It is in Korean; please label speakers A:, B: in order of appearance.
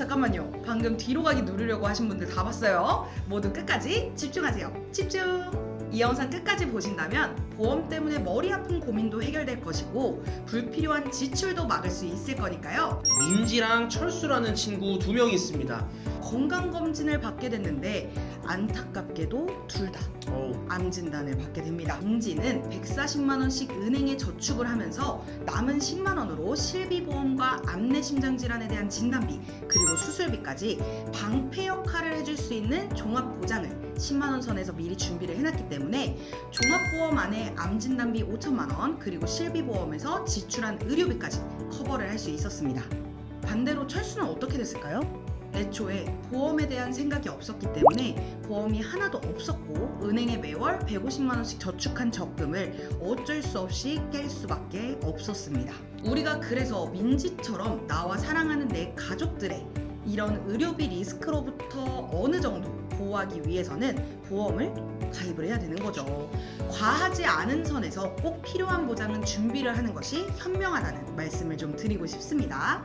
A: 잠깐만요. 방금 뒤로 가기 누르려고 하신 분들 다 봤어요. 모두 끝까지 집중하세요. 집중! 이 영상 끝까지 보신다면 보험 때문에 머리 아픈 고민도 해결될 것이고 불필요한 지출도 막을 수 있을 거니까요.
B: 민지랑 철수라는 친구 두 명이 있습니다.
A: 건강검진을 받게 됐는데 안타깝게도 둘 다 암 진단을 받게 됩니다. 민지는 140만 원씩 은행에 저축을 하면서 남은 10만 원으로 실비보험과 암내 심장 질환에 대한 진단비 그리고 수술비까지 방패 역할을 해줄 수 있는 종합 보장을 10만 원 선에서 미리 준비를 해놨기 때문에 종합보험 안에 암 진단비 5천만 원 그리고 실비보험에서 지출한 의료비까지 커버를 할 수 있었습니다. 반대로 철수는 어떻게 됐을까요? 애초에 보험에 대한 생각이 없었기 때문에 보험이 하나도 없었고 은행에 매월 150만 원씩 저축한 적금을 어쩔 수 없이 깰 수밖에 없었습니다. 우리가 그래서 민지처럼 나와 사랑하는 내 가족들의 이런 의료비 리스크로부터 어느 정도 보호하기 위해서는 보험을 가입을 해야 되는 거죠. 과하지 않은 선에서 꼭 필요한 보장은 준비를 하는 것이 현명하다는 말씀을 좀 드리고 싶습니다.